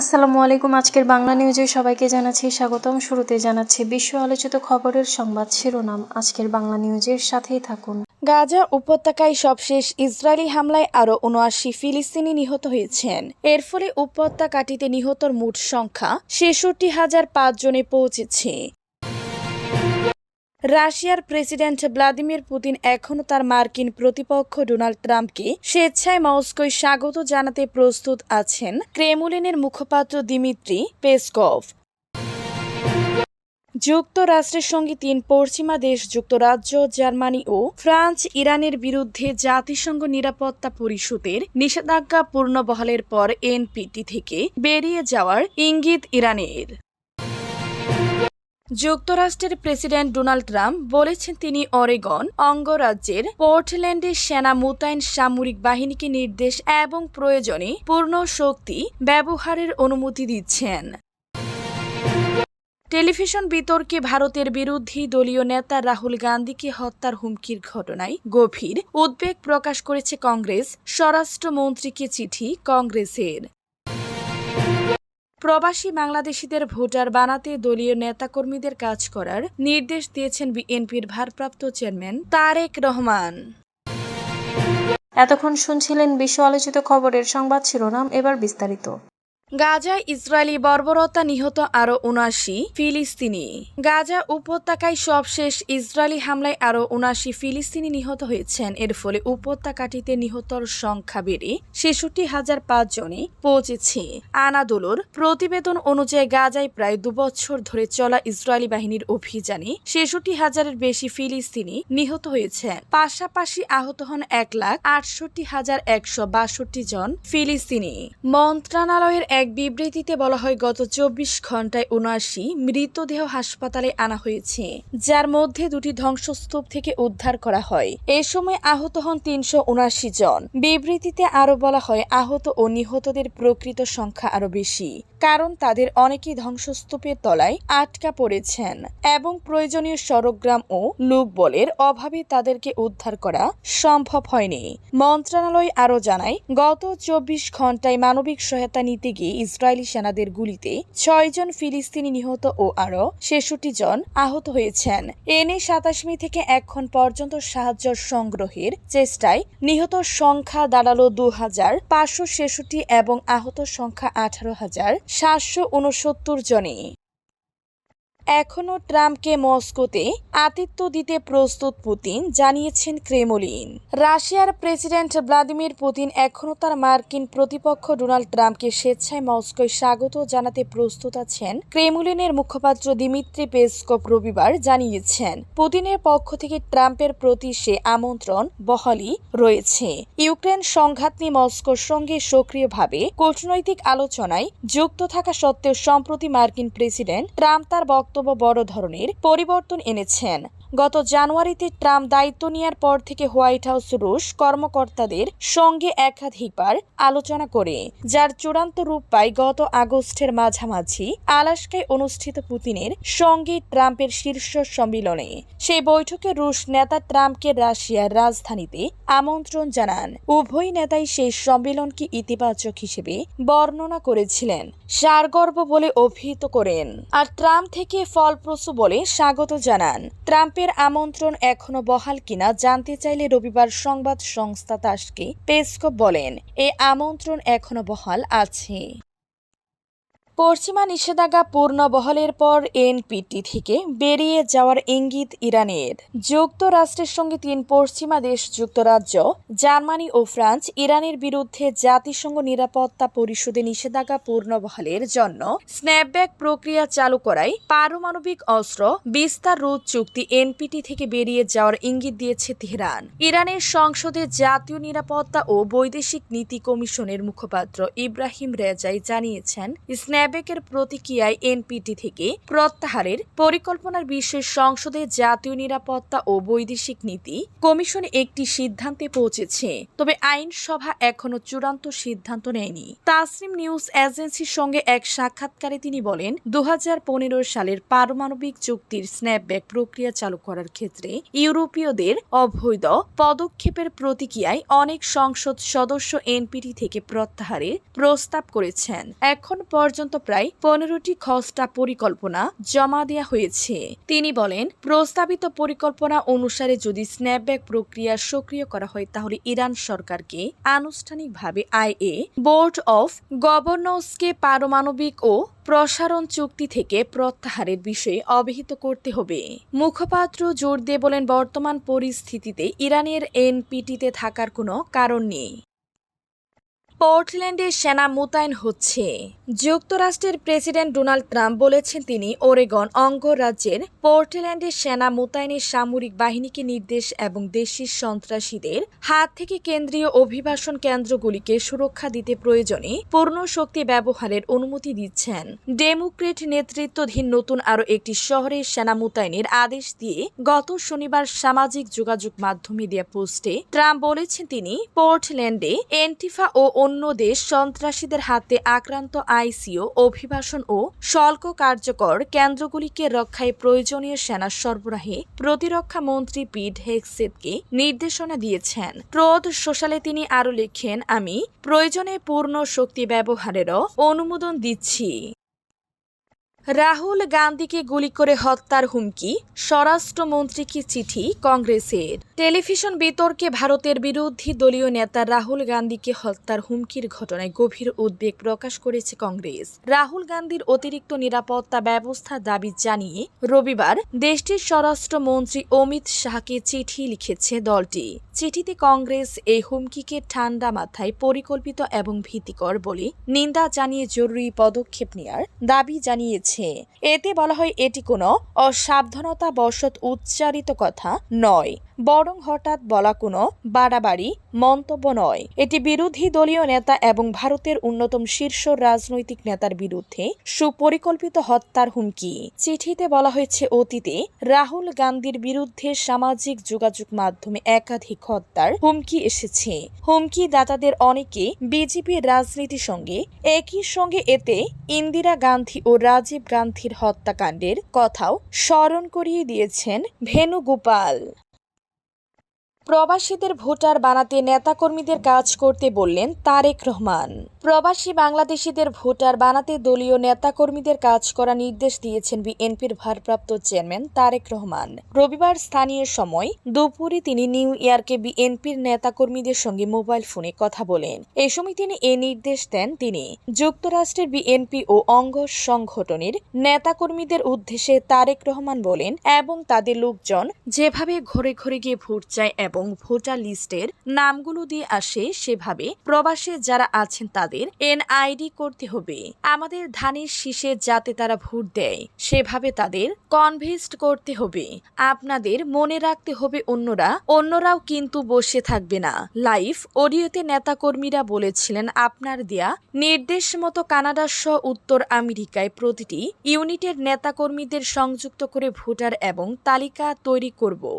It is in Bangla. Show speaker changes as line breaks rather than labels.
আসসালামু আলাইকুম, আজকের বাংলা নিউজে সবাইকে জানাচ্ছি স্বাগতম। শুরুতে জানাচ্ছি বিশ্ব আলোচিত খবরের সংবাদ শিরোনাম। আজকের বাংলা নিউজের সাথেই থাকুন।
গাজা উপত্যকায় সবশেষ ইসরায়েলি হামলায় আরও উনআশি ফিলিস্তিনি নিহত হয়েছেন। এর ফলে উপত্যকাটিতে নিহতর মোট সংখ্যা ছেষট্টি হাজার পাঁচ জনে পৌঁছেছে। রাশিয়ার প্রেসিডেন্ট ভ্লাদিমির পুতিন এখনও তার মার্কিন প্রতিপক্ষ ডোনাল্ড ট্রাম্পকে স্বেচ্ছায় মস্কোয় স্বাগত জানাতে প্রস্তুত আছেন ক্রেমলিনের মুখপাত্র দিমিত্রি পেসকভ। যুক্তরাষ্ট্রের সঙ্গে তিন পশ্চিমা দেশ, যুক্তরাজ্য, জার্মানি ও ফ্রান্স, ইরানের বিরুদ্ধে জাতিসংঘ নিরাপত্তা পরিষদের নিষেধাজ্ঞা পূর্ণবহালের পর এনপিটি থেকে বেরিয়ে যাওয়ার ইঙ্গিত ইরানের। যুক্তরাষ্ট্রের প্রেসিডেন্ট ডোনাল্ড ট্রাম্প বলেছেন তিনি অরেগন, অঙ্গরাজ্যের পোর্টল্যান্ডে সেনা মোতায়েন সামরিক বাহিনীকে নির্দেশ এবং প্রয়োজনে পূর্ণ শক্তি ব্যবহারের অনুমতি দিচ্ছেন। টেলিভিশন বিতর্কে ভারতের বিরোধী দলীয় নেতা রাহুল গান্ধীকে হত্যার হুমকির ঘটনায় গভীর উদ্বেগ প্রকাশ করেছে কংগ্রেস, স্বরাষ্ট্রমন্ত্রীকে চিঠি কংগ্রেসের। প্রবাসী বাংলাদেশিদের ভোটার বানাতে দলীয় নেতাকর্মীদের কাজ করার নির্দেশ দিয়েছেন বিএনপির ভারপ্রাপ্ত চেয়ারম্যান তারেক রহমান।
এতক্ষণ শুনছিলেন বিশ্ব আলোচিত খবরের সংবাদ শিরোনাম, এবার বিস্তারিত।
গাজায় ইসরায়েলি বর্বরতা নিহত আরও উনাশি ফিলিস্তিনি। গাজা উপত্যকায় সবশেষ ইসরায়েলি হামলায় আরও উনাশি ফিলিস্তিনি নিহত হয়েছেন। এর ফলে উপত্যকাটিতে নিহতর সংখ্যা বেড়ে ছেষট্টি হাজার পাঁচ জনে পৌঁছেছে। আনাদোলোর প্রতিবেদন অনুযায়ী গাজায় প্রায় দুবছর ধরে চলা ইসরায়েলি বাহিনীর অভিযানে ছেষট্টি হাজারের বেশি ফিলিস্তিনি নিহত হয়েছেন। পাশাপাশি আহত হন এক লাখ আটষট্টি হাজার একশো বাষট্টি জন ফিলিস্তিনি। মন্ত্রণালয়ের এক বিবৃতিতে বলা হয়, গত চব্বিশ ঘন্টায় উনআশি মৃতদেহ হাসপাতালে আনা হয়েছে, যার মধ্যে দুটি ধ্বংসস্তূপ থেকে উদ্ধার করা হয়। এ সময় আহত হন তিনশো উনআশি জন। বিবৃতিতে আরও বলা হয়, আহত ও নিহতদের প্রকৃত সংখ্যা আরও বেশি, কারণ তাদের অনেকেই ধ্বংসস্তূপের তলায় আটকা পড়েছেন এবং প্রয়োজনীয় সরগ্রাম ও লোকবলের অভাবে তাদেরকে উদ্ধার করা সম্ভব হয়নি। মন্ত্রণালয় আরও জানায়, গত চব্বিশ ঘন্টায় মানবিক সহায়তা নিতে গিয়ে ইসরায়েলি সেনাদের গুলিতে ছয়জন ফিলিস্তিনি নিহত ও আরও ছেষট্টি জন আহত হয়েছেন। এনে সাতাশ মে থেকে এখন পর্যন্ত সাহায্য সংগ্রহের চেষ্টায় নিহত সংখ্যা দাঁড়াল দু হাজার পাঁচশো ছেষট্টি এবং আহত সংখ্যা আঠারো হাজার সাতশো উনসত্তর জনে। এখনও ট্রাম্পকে মস্কোতে আতিথ্য দিতে প্রস্তুত পুতিন, জানিয়েছেন ক্রেমলিন। রাশিয়ার প্রেসিডেন্ট ভ্লাদিমির পুতিন এখনও তার মার্কিন প্রতিপক্ষ ডোনাল্ড ট্রাম্পকে স্বেচ্ছায় মস্কোয় স্বাগত জানাতে প্রস্তুত আছেন ক্রেমলিনের মুখপাত্র দিমিত্রি পেসকপ রবিবার জানিয়েছেন, পুতিনের পক্ষ থেকে ট্রাম্পের প্রতি সে আমন্ত্রণ বহালই রয়েছে। ইউক্রেন সংঘাত নিয়ে মস্কোর সঙ্গে সক্রিয়ভাবে কূটনৈতিক আলোচনায় যুক্ত থাকা সত্ত্বেও সম্প্রতি মার্কিন প্রেসিডেন্ট ট্রাম্প তার বক্তব্য বড় ধরনের পরিবর্তন এনেছেন। গত জানুয়ারিতে ট্রাম্প দায়িত্ব নেওয়ার পর থেকে হোয়াইট হাউস রুশ কর্মকর্তাদের সঙ্গে একাধিকবার আলোচনা করে, যার চূড়ান্ত রূপ পায় গত আগস্টের মাঝামাঝি আলাস্কায় অনুষ্ঠিত পুতিনের সঙ্গে ট্রাম্পের শীর্ষ সম্মিলনে। সেই বৈঠকে রুশ নেতা ট্রাম্পকে রাশিয়ার রাজধানীতে আমন্ত্রণ জানান। উভয় নেতাই সেই সম্মেলনকে ইতিবাচক হিসেবে বর্ণনা করেছিলেন। সারগর্ব বলে অভিহিত করেন। আর ট্রাম্প থেকে ফলপ্রসূ বলে স্বাগত জানান। ট্রাম্পের আমন্ত্রণ এখনও বহাল কিনা জানতে চাইলে রবিবার সংবাদ সংস্থা তাসকে পেসকপ বলেন, এ আমন্ত্রণ এখনও বহাল আছে। পশ্চিমা নিষেধাজ্ঞা পূর্ণ বহলের পর এনপিটি থেকে বেরিয়ে যাওয়ার ইঙ্গিত ইরানের। যুক্তরাষ্ট্রের সঙ্গে তিন পশ্চিমা দেশ যুক্তরাজ্য, জার্মানি ও ফ্রান্স ইরানের বিরুদ্ধে জাতিসংঘ নিরাপত্তা পরিষদে নিষেধাজ্ঞা পূর্ণ বহলের জন্য স্ন্যাপব্যাক প্রক্রিয়া চালু করায় পারমাণবিক অস্ত্র, বিস্তার রোধ চুক্তি এনপিটি থেকে বেরিয়ে যাওয়ার ইঙ্গিত দিয়েছে তেহরান। ইরানের সংসদে জাতীয় নিরাপত্তা ও বৈদেশিক নীতি কমিশনের মুখপাত্র ইব্রাহিম রেজাই জানিয়েছেন, স্ন্যাপ স্ন্যাবেকের প্রতিক্রিয়ায় এনপিটি থেকে প্রত্যাহারের পরিকল্পনার বিষয়ে সংসদে জাতীয় নিরাপত্তা ও বৈদেশিক নীতি কমিশন একটি সিদ্ধান্তে পৌঁছেছে। তবে আইনসভা এখনও চূড়ান্ত সিদ্ধান্ত নেয়নি। তাসনিম নিউজ এজেন্সির সঙ্গে এক সাক্ষাৎকারে তিনি বলেন দু হাজার পনেরো সালের পারমাণবিক চুক্তির স্ন্যাপব্যাক প্রক্রিয়া চালু করার ক্ষেত্রে ইউরোপীয়দের অবৈধ পদক্ষেপের প্রতিক্রিয়ায় অনেক সংসদ সদস্য এনপিটি থেকে প্রত্যাহারের প্রস্তাব করেছেন। এখন পর্যন্ত প্রায় পনেরোটি খসড়া পরিকল্পনা জমা দেওয়া হয়েছে। তিনি বলেন, প্রস্তাবিত পরিকল্পনা অনুসারে যদি স্ন্যাপব্যাক প্রক্রিয়া সক্রিয় করা হয়, তাহলে ইরান সরকারকে আনুষ্ঠানিকভাবে আইএ, বোর্ড অফ গভর্নর্সকে পারমাণবিক ও প্রসারণ চুক্তি থেকে প্রত্যাহারের বিষয়ে অবহিত করতে হবে। মুখপাত্র জোর দিয়ে বলেন, বর্তমান পরিস্থিতিতে ইরানের এনপিটিতে থাকার কোনো কারণ নেই। পোর্টল্যান্ডে সেনা মোতায়েন হচ্ছে। যুক্তরাষ্ট্রের প্রেসিডেন্ট ডোনাল্ড ট্রাম্প বলেছেন তিনি ওরেগন অঙ্গরাজ্যের পোর্টল্যান্ডে সেনা মোতায়েনের সামরিক বাহিনীকে নির্দেশ এবং দেশটির সন্ত্রাসীদের হাত থেকে কেন্দ্রীয় অভিবাসন কেন্দ্রগুলিকে সুরক্ষা দিতে প্রয়োজনে পূর্ণ শক্তি ব্যবহারের অনুমতি দিচ্ছেন। ডেমোক্রেট নেতৃত্বাধীন নতুন আরও একটি শহরে সেনা মোতায়েনের আদেশ দিয়ে গত শনিবার সামাজিক যোগাযোগ মাধ্যমে দেয়া পোস্টে ট্রাম্প বলেছেন তিনি পোর্টল্যান্ডে এন্টিফা ও অন্য দেশ সন্ত্রাসীদের হাতে আক্রান্ত আইসিও, অভিবাসন ও শুল্ক কার্যকর কেন্দ্রগুলিকে রক্ষায় প্রয়োজনীয় সেনা সরবরাহে প্রতিরক্ষা মন্ত্রী পিট হেক্সেটকে নির্দেশনা দিয়েছেন। প্রদ সোশ্যালে তিনি আরও লিখেন, আমি প্রয়োজনে পূর্ণ শক্তি ব্যবহারেরও অনুমোদন দিচ্ছি। রাহুল গান্ধীকে গুলি করে হত্যার হুমকি, স্বরাষ্ট্রমন্ত্রীকে চিঠি কংগ্রেসের। টেলিভিশন বিতর্কে ভারতের বিরোধী দলীয় নেতা রাহুল গান্ধীকে হত্যার হুমকির ঘটনায় গভীর উদ্বেগ প্রকাশ করেছে কংগ্রেস। রাহুল গান্ধীর অতিরিক্ত নিরাপত্তা ব্যবস্থার দাবি জানিয়ে রবিবার দেশটির স্বরাষ্ট্রমন্ত্রী অমিত শাহকে চিঠি লিখেছে দলটি। চিঠিতে কংগ্রেস এই হুমকিকে ঠান্ডা মাথায় পরিকল্পিত এবং ভীতিকর বলে নিন্দা জানিয়ে জরুরি পদক্ষেপ নেওয়ার দাবি জানিয়েছে। এতে বলা হয় এটি কোনো অসাবধানতা বশত উচ্চারিত কথা নয়। বরং হঠাৎ বলা কোনো বাড়াবাড়ি মন্তব্য নয়। এটি বিরোধী দলীয় নেতা এবং ভারতের অন্যতম শীর্ষ রাজনৈতিক নেতার বিরুদ্ধে সুপরিকল্পিত হত্যার হুমকি। চিঠিতে বলা হয়েছে, অতীতে রাহুল গান্ধীর বিরুদ্ধে সামাজিক যোগাযোগ মাধ্যমে একাধিক হত্যার হুমকি এসেছে। হুমকি দাতাদের অনেকে বিজেপির রাজনীতির সঙ্গে একই সঙ্গে এতে ইন্দিরা গান্ধী ও রাজীব গান্ধীর হত্যাকাণ্ডের কথাও স্মরণ করিয়ে দিয়েছেন ভেনুগোপাল প্রবাসীদের ভোটার বানাতে নেতাকর্মীদের কাজ করতে বললেন তারেক রহমান। প্রবাসী বাংলাদেশিদের ভোটার বানাতে দলীয় নেতাকর্মীদের কাজ করা নির্দেশ দিয়েছেন বিএনপির ভারপ্রাপ্ত চেয়ারম্যান তারেক রহমান। রবিবার স্থানীয় সময় দুপুরে তিনি নিউ ইয়র্কে বিএনপির নেতাকর্মীদের সঙ্গে মোবাইল ফোনে কথা বলেন। এ সময় তিনি এ নির্দেশ দেন, তিনি, যুক্তরাষ্ট্রের বিএনপি ও অঙ্গ সংগঠনের নেতাকর্মীদের উদ্দেশ্যে তারেক রহমান বলেন, এবং তাদের লোকজন যেভাবে ঘরে ঘরে গিয়ে ভোট চায় এবং ভোটার লিস্টের নামগুলো দিয়ে আসে সেভাবে প্রবাসে যারা আছেন তাদের এনআইডি করতে হবে। আমাদের ধানের শীষে যাতে তারা ভোট দেয়, সেভাবে তাদের কনভিন্সড করতে হবে। আপনাদের মনে রাখতে হবে অন্যরা, অন্যরাও কিন্তু বসে থাকবে না। লাইভ অডিওতে নেতাকর্মীরা বলেছিলেন, আপনার দেয়া নির্দেশ মতো কানাডা সহ উত্তর আমেরিকায় প্রতিটি ইউনিটের নেতাকর্মীদের সংযুক্ত করে ভোটার এবং তালিকা তৈরি করব।